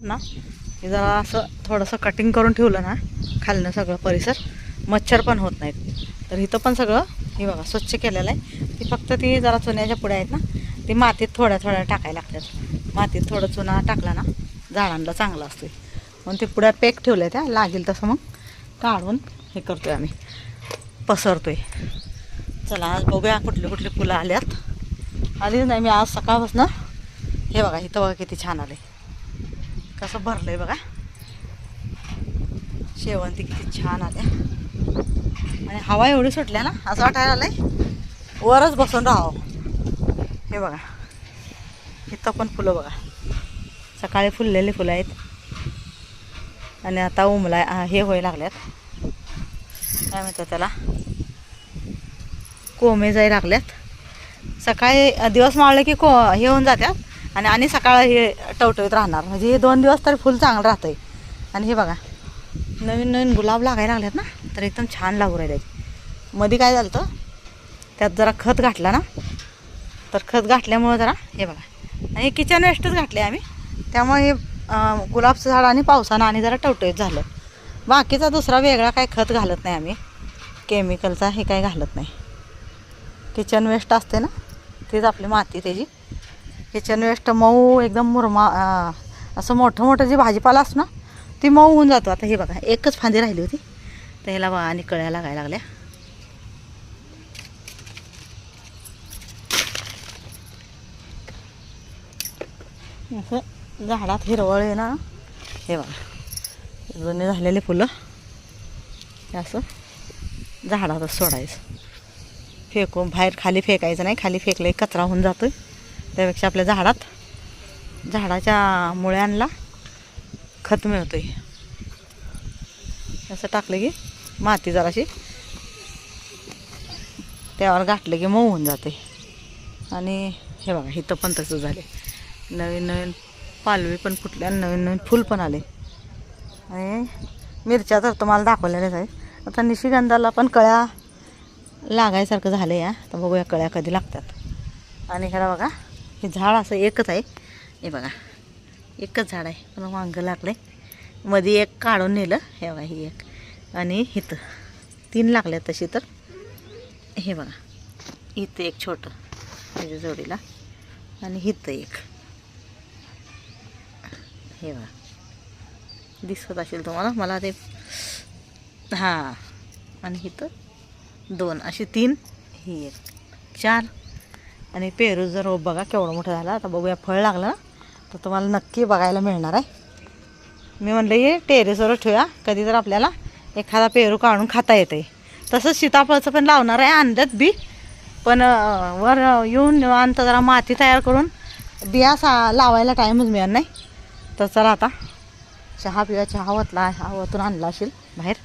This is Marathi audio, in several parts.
ना? हे जरा असं थोडंसं कटिंग करून ठेवलं ना खालनं सगळं परिसर. मच्छर पण होत नाहीत. तर इथं पण सगळं हे बघा स्वच्छ केलेलं आहे. ती फक्त ती जरा चुन्याच्या पुढे आहेत ना ती मातीत थोड्या थोड्या टाकायला लागतात. मातीत थोडं चुना टाकला ना झाडांना चांगला असतो. म्हणून ते पुढ्या पेक ठेवल्या त्या लागेल तसं मग काढून हे करतोय आम्ही. पसरतोय. चला आज बघूया कुठले कुठले फुलं आल्यात. आलीच नाही मी आज सकाळपासून. हे बघा इथं बघा किती छान आले कसं भरलंय बघा. शेवंती किती छान आल्या. आणि हवा एवढी सुटल्या ना असं वाटायला आलंय. वरच बसून राहावं. हे बघा. इथं पण फुलं बघा. सकाळी फुललेली फुलं आहेत. आणि आता उमला हे होय लागल्यात. काय म्हणतात त्याला? कोमे जाई लागल्यात. सकाळी दिवस मावले की को हे होऊन जात्यात. आणि आणि सकाळ हे टवटवीत राहणार. म्हणजे हे दोन दिवस तरी फुल चांगलं राहतं आहे आणि हे बघा नवीन नवीन गुलाब लागायला लागलेत ना तर एकदम छान लागू राहिले मध्ये काय झालं होतं त्यात जरा खत घातला ना तर खत घातल्यामुळं जरा हे बघा. आणि किचन वेस्टच घातले आम्ही. त्यामुळे हे गुलाबचं झाड आणि पावसानं आणि जरा टवटवीत झालं. बाकीचा दुसरा वेगळा काय खत घालत नाही आम्ही. केमिकलचा हे काय घालत नाही. किचन वेस्ट असते ना तीच आपली माती त्याची. किचन वेस्ट मऊ एकदम मुरमा असं मोठं मोठं जे भाजीपाला असं ना ती मऊ होऊन जातो. आता हे बघा एकच फांदी राहिली होती. तर ह्याला बघा आणि कळ्या लागायला लागल्या. असं झाडात हिरवळ आहे ना. हे बघा जुने झालेले फुलं. हे असं झाडातच सोडायचं. फेकून बाहेर खाली फेकायचं नाही खाली फेकलं कचरा होऊन जातो त्यापेक्षा आपल्या झाडात झाडाच्या मुळ्यांना खत मिळतोय. असं टाकलं की माती जराशी त्यावर गाठलं की मऊ होऊन जाते. आणि हे बघा इथं पण तसं झाले नवीन नवीन पालवी पण फुटले आणि नवीन नवीन फुल पण आले. आणि मिरच्या तर तुम्हाला दाखवलेल्याच आहेत. आता निशिगंधाला पण कळ्या लागायसारखं झालं या तर बघूया कळ्या कधी लागतात. आणि ह्याला बघा हे झाड असं एकच आहे. हे बघा एकच झाड आहे. पण वांगं लागलं आहे मध्ये एक काढून नेलं. हे बघा ही एक. आणि इथं तीन लागल्या तशी तर. हे बघा इथं एक छोटं त्याच्या जोडीला. आणि इथं एक. हे बघा. दिसत असेल तुम्हाला? मला ते हां. आणि इथं दोन. असे तीन ही एक. चार. आणि पेरू जर रोप बघा केवढं मोठं झालं. आता बघूया फळ लागलं तर तुम्हाला नक्की बघायला मिळणार आहे. मी म्हणलं हे टेरेसवर ठेवूया कधी तर आपल्याला एखादा पेरू काढून खाता येते तसंच सीताफळचं पण लावणार आहे आणल्यात बी. पण वर येऊन आणतं जरा माती तयार करून बिया सा लावायला टाईमच मिळत नाही. तर चला आता चहा पिवा चहा वतला हा वतून आणला असेल बाहेर.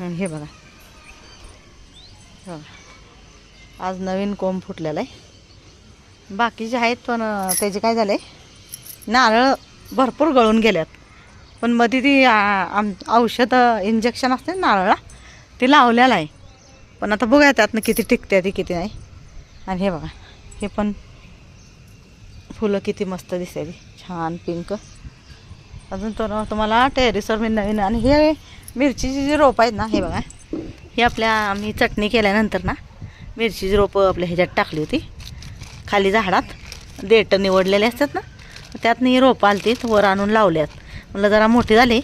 हे बघा. बघा. आज नवीन कोंब फुटलेला आहे. बाकीचे आहेत पण त्याचे काय झालं आहे नारळ भरपूर गळून गेल्यात पण मध्ये ती आम औषध इंजेक्शन असते नारळा ते लावलेलं आहे. पण आता बघूया त्यातनं किती टिकते ती किती नाही. आणि हे बघा हे पण फुलं किती मस्त दिसते ती. छान पिंक. अजून तर तुम्हाला टेरेसवर मी नवीन आणि हे मिरचीची जी रोपं आहेत ना हे बघा. हे आपल्या आम्ही चटणी केल्यानंतर ना मिरचीची रोपं आपल्या ह्याच्यात टाकली होती. खाली झाडात देठं निवडलेले असतात ना त्यातनं ही रोपं आली वर आणून लावल्यात. म्हटलं जरा मोठी झाली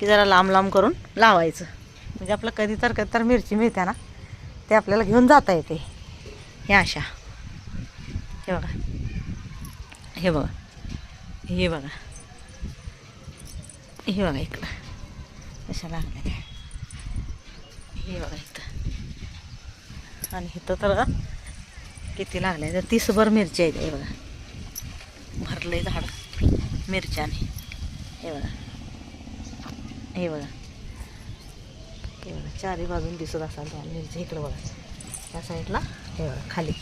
की जरा लांब लांब करून लावायचं. म्हणजे आपलं कधी तर कधी तर मिरची मिळते ना ते आपल्याला घेऊन जाता येते. हे अशा. हे बघा. हे बघा. हे बघा. हे बघा इकडं. अशा लागल्या काय हे बघा इथं. आणि इथं तर किती लागल्या? तर तीसभर मिरची आहेत हे बघा. भरलंय झाड मिरच्याने. हे बघा. हे बघा. हे बघा चारी बाजून दिसत असाल तुम्हाला मिरची इकडं बघा. त्या साईडला हे बघा खाली.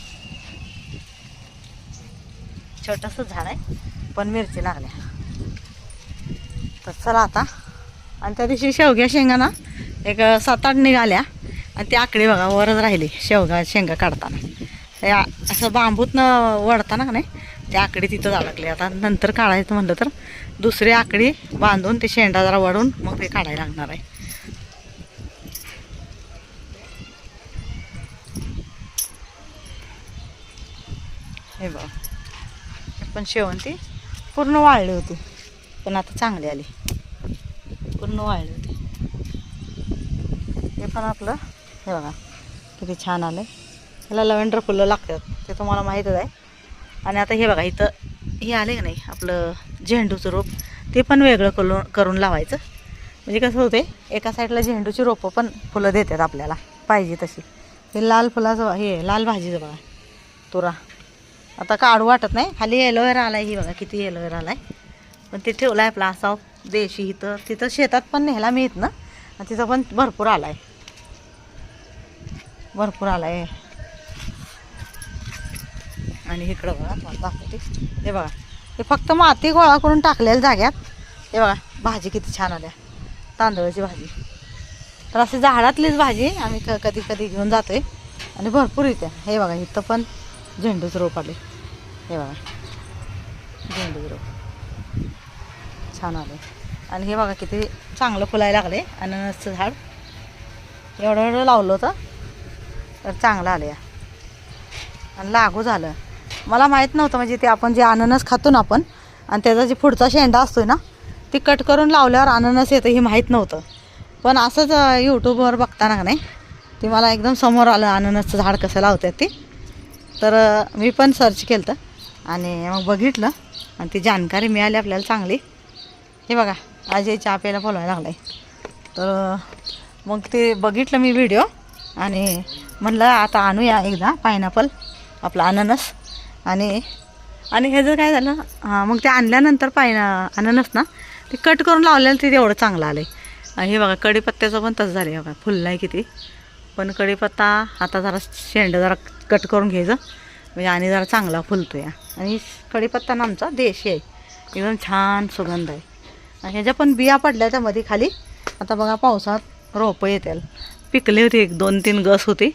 छोटंसं झाड आहे पण मिरची लागल्या. तर चला आता. आणि त्या दिवशी शेवग्या शेंगा ना एक सात आठ निघाल्या. आणि ते आकडे बघा वरच राहिले शेवगा शेंगा काढताना. असं बांबूतनं वडताना का नाही ते आकडे तिथं अडकले आता नंतर काढायचं म्हणलं तर दुसरी आकडी बांधून ते शेंडा जरा वाढून मग ते काढायला लागणार आहे. हे बघा. पण शेवंती पूर्ण वाळली होती पण आता चांगली आली. पूर्ण वाळली होती. हे पण आपलं हे बघा किती छान आलं आहे ह्याला लव्हेंडर फुलं लागतात ते तुम्हाला माहीतच आहे. आणि आता हे बघा इथं हे आले का नाही आपलं झेंडूचं रोप ते पण वेगळं करून करून लावायचं. म्हणजे कसं होते एका साईडला झेंडूची रोपं पण फुलं देतात आपल्याला पाहिजे तशी. हे लाल फुलाचं हे लाल भाजीचं बघा तुरा. आता काढू वाटत नाही खाली एलोवेरा आला आहे ही बघा किती एलोवेरा आला आहे पण ते ठेवलं आहे आपला असा देशी इथं तिथं शेतात पण नेहला मिळत ना तिथं पण भरपूर आला आहे भरपूर आला आहे आणि इकडं बघा तुम्हाला दाखवते. हे बघा हे फक्त माती गोळा करून टाकलेल्या जाग्यात. हे बघा भाजी किती छान आल्या. तांदळाची भाजी. तर असे झाडातलीच भाजी आम्ही क कधी कधी घेऊन जातो आहे आणि भरपूर इथे. हे बघा इथं पण झेंडूच रोप आले. हे बघा झेंडूच रोप. छान आले. आणि हे बघा किती चांगलं फुलायला लागले. अननसचं झाड. एवढं एवढं लावलं होतं. तर चांगलं आलं या. आणि लागू झालं. मला माहीत नव्हतं म्हणजे ते आपण जे अननस खातो ना आपण आणि त्याचा जे पुढचा शेंडा असतो ना ती कट करून लावल्यावर अननस येतं हे माहीत नव्हतं. पण असंच यूट्यूबवर बघताना नाही ते मला एकदम समोर आलं अननसचं झाड कसं लावतात ते. तर मी पण सर्च केलं आणि मग बघितलं आणि ती जानकारी मिळाली आपल्याला चांगली. हे बघा आज हे चहा प्यायला बोलवायला लागलाय. तर मग ते बघितलं मी व्हिडिओ आणि म्हणलं आता आणूया एकदा पायनॅपल आपला अननस आणि आणि ह्याचं काय झालं हां मग ते आणल्यानंतर पायना अननस ना ते कट करून लावलेलं ते एवढं चांगलं आलं आहे हे बघा कढीपत्त्याचं पण तसं झालं आहे बघा फुल नाही किती. पण कढीपत्ता आता जरा शेंड जरा कट करून घ्यायचं. म्हणजे आणि जरा चांगला फुलतो या आणि कढीपत्ता ना आमचा देशी आहे. एकदम छान सुगंध आहे. आणि ह्याच्या पण बिया पडल्या त्यामध्ये खाली. आता बघा पावसात रोपं येतील. पिकले होते एक दोन तीन गस होते.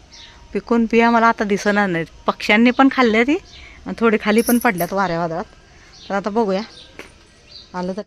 पिकून पिया मला आता दिसणार नाहीत. पक्ष्यांनी पण खाल्ल्या ती आणि थोडी खाली पण पडल्यात वाऱ्या वादळात. तर आता बघूया. आलं तर